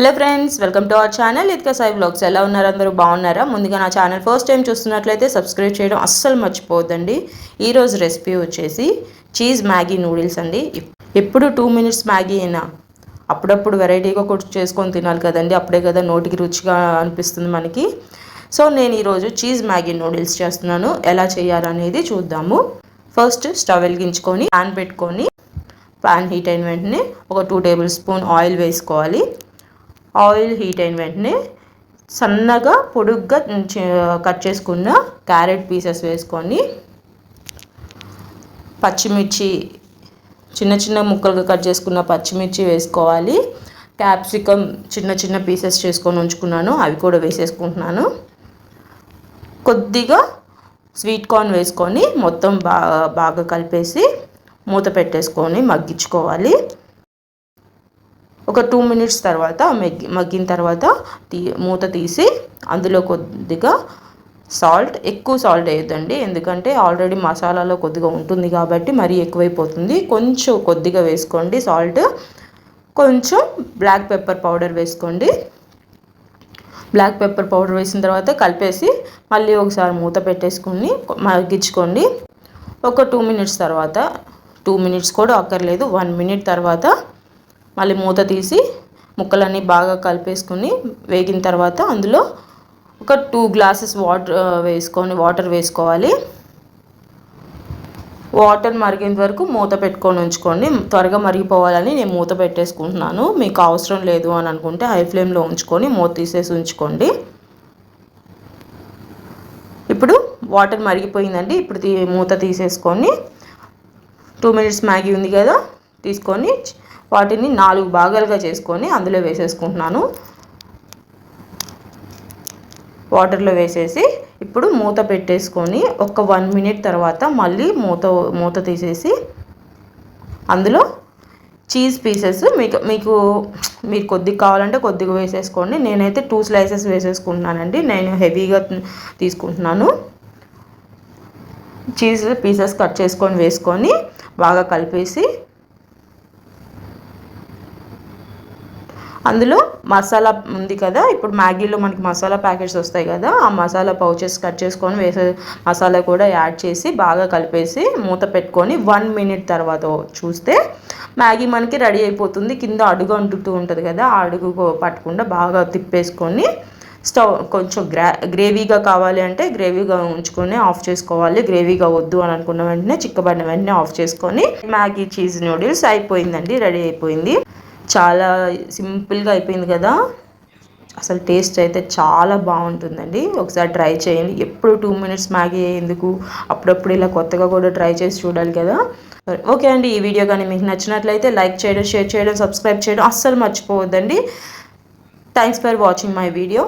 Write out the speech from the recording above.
Hello friends welcome to our channel ఇదిగా Sai blogs ఎలా ఉన్నారు? అందరూ బాగున్నారా? ముందుగా నా ఛానల్ ఫస్ట్ టైం చూస్తున్నట్లయితే సబ్స్క్రైబ్ చేయడం అస్సలు మర్చిపోవద్దండి. ఈరోజు రెసిపీ వచ్చేసి చీజ్ మ్యాగీ నూడిల్స్ అండి. ఎప్పుడు టూ మినిట్స్ మ్యాగీ అయినా అప్పుడప్పుడు వెరైటీగా కూడా చేసుకొని తినాలి కదండి. అప్పుడే కదా నోటికి రుచిగా అనిపిస్తుంది మనకి. సో నేను ఈరోజు చీజ్ మ్యాగీ నూడిల్స్ చేస్తున్నాను. ఎలా చేయాలనేది చూద్దాము. ఫస్ట్ స్టవ్ వెలిగించుకొని ప్యాన్ పెట్టుకొని ప్యాన్ హీట్ అయిన వెంటనే ఒక టూ టేబుల్ స్పూన్ ఆయిల్ వేసుకోవాలి. ఆయిల్ హీట్ అయిన వెంటనే సన్నగా పొడుగ్గా కట్ చేసుకున్న క్యారెట్ పీసెస్ వేసుకొని పచ్చిమిర్చి చిన్న చిన్న ముక్కలుగా కట్ చేసుకున్న పచ్చిమిర్చి వేసుకోవాలి. క్యాప్సికమ్ చిన్న చిన్న పీసెస్ చేసుకొని ఉంచుకున్నాను. అవి కూడా వేసేసుకుంటున్నాను. కొద్దిగా స్వీట్ కార్న్ వేసుకొని మొత్తం బాగా బాగా కలిపేసి మూత పెట్టేసుకొని మగ్గించుకోవాలి. ఒక టూ మినిట్స్ తర్వాత మగ్గి మగ్గిన తర్వాత తీ మూత తీసి అందులో కొద్దిగా సాల్ట్ ఎక్కువ సాల్ట్ వేయద్దండి. ఎందుకంటే ఆల్రెడీ మసాలాలో కొద్దిగా ఉంటుంది కాబట్టి మరీ ఎక్కువైపోతుంది. కొంచెం కొద్దిగా వేసుకోండి సాల్ట్. కొంచెం బ్లాక్ పెప్పర్ పౌడర్ వేసుకోండి. బ్లాక్ పెప్పర్ పౌడర్ వేసిన తర్వాత కలిపేసి మళ్ళీ ఒకసారి మూత పెట్టేసుకొని మగ్గించుకోండి. ఒక టూ మినిట్స్ తర్వాత టూ మినిట్స్ కూడా అక్కర్లేదు. వన్ మినిట్ తర్వాత మళ్ళీ మూత తీసి ముక్కలన్నీ బాగా కలిపేసుకుని వేగిన తర్వాత అందులో ఒక టూ గ్లాసెస్ వాటర్ వేసుకొని వాటర్ వేసుకోవాలి. వాటర్ మరిగేంత వరకు మూత పెట్టుకొని ఉంచుకోండి. త్వరగా మరిగిపోవాలని నేను మూత పెట్టేసుకుంటున్నాను. మీకు అవసరం లేదు అని అనుకుంటే హై ఫ్లేమ్లో ఉంచుకొని మూత తీసేసి ఉంచుకోండి. ఇప్పుడు వాటర్ మరిగిపోయిందండి. ఇప్పుడు మూత తీసేసుకొని టూ మినిట్స్ మ్యాగీ ఉంది కదా తీసుకొని వాటిని నాలుగు భాగాలుగా చేసుకొని అందులో వేసేసుకుంటున్నాను. వాటర్లో వేసేసి ఇప్పుడు మూత పెట్టేసుకొని ఒక వన్ మినిట్ తర్వాత మళ్ళీ మూత మూత తీసేసి అందులో చీజ్ పీసెస్ మీకు మీకు మీరు కొద్దిగా కావాలంటే కొద్దిగా వేసేసుకోండి. నేనైతే టూ స్లైసెస్ వేసేసుకుంటున్నానండి. నేను హెవీగా తీసుకుంటున్నాను. చీజ్ పీసెస్ కట్ చేసుకొని వేసుకొని బాగా కలిపేసి అందులో మసాలా ఉంది కదా ఇప్పుడు మ్యాగీలో మనకి మసాలా ప్యాకెట్స్ వస్తాయి కదా ఆ మసాలా పౌచెస్ కట్ చేసుకొని వేసే మసాలా కూడా యాడ్ చేసి బాగా కలిపేసి మూత పెట్టుకొని వన్ మినిట్ తర్వాత చూస్తే మ్యాగీ మనకి రెడీ అయిపోతుంది. కింద అడుగు అంటుతూ ఉంటుంది కదా ఆ అడుగు పట్టకుండా బాగా తిప్పేసుకొని స్టవ్ కొంచెం గ్రా గ్రేవీగా కావాలి అంటే గ్రేవీగా ఉంచుకొని ఆఫ్ చేసుకోవాలి. గ్రేవీగా వద్దు అని అనుకున్న వెంటనే చిక్కబడిన వెంటనే ఆఫ్ చేసుకొని మ్యాగీ చీజ్ నూడిల్స్ అయిపోయిందండి రెడీ అయిపోయింది. చాలా సింపుల్గా అయిపోయింది కదా. అసలు టేస్ట్ అయితే చాలా బాగుంటుందండి. ఒకసారి ట్రై చేయండి. ఎప్పుడు టూ మినిట్స్ మ్యాగీ ఎందుకు? అప్పుడప్పుడు ఇలా కొత్తగా కూడా ట్రై చేసి చూడాలి కదా. ఓకే అండి ఈ వీడియో కానీ మీకు నచ్చినట్లయితే లైక్ చేయడం షేర్ చేయడం సబ్స్క్రైబ్ చేయడం అస్సలు మర్చిపోవద్దండి. Thanks for watching my video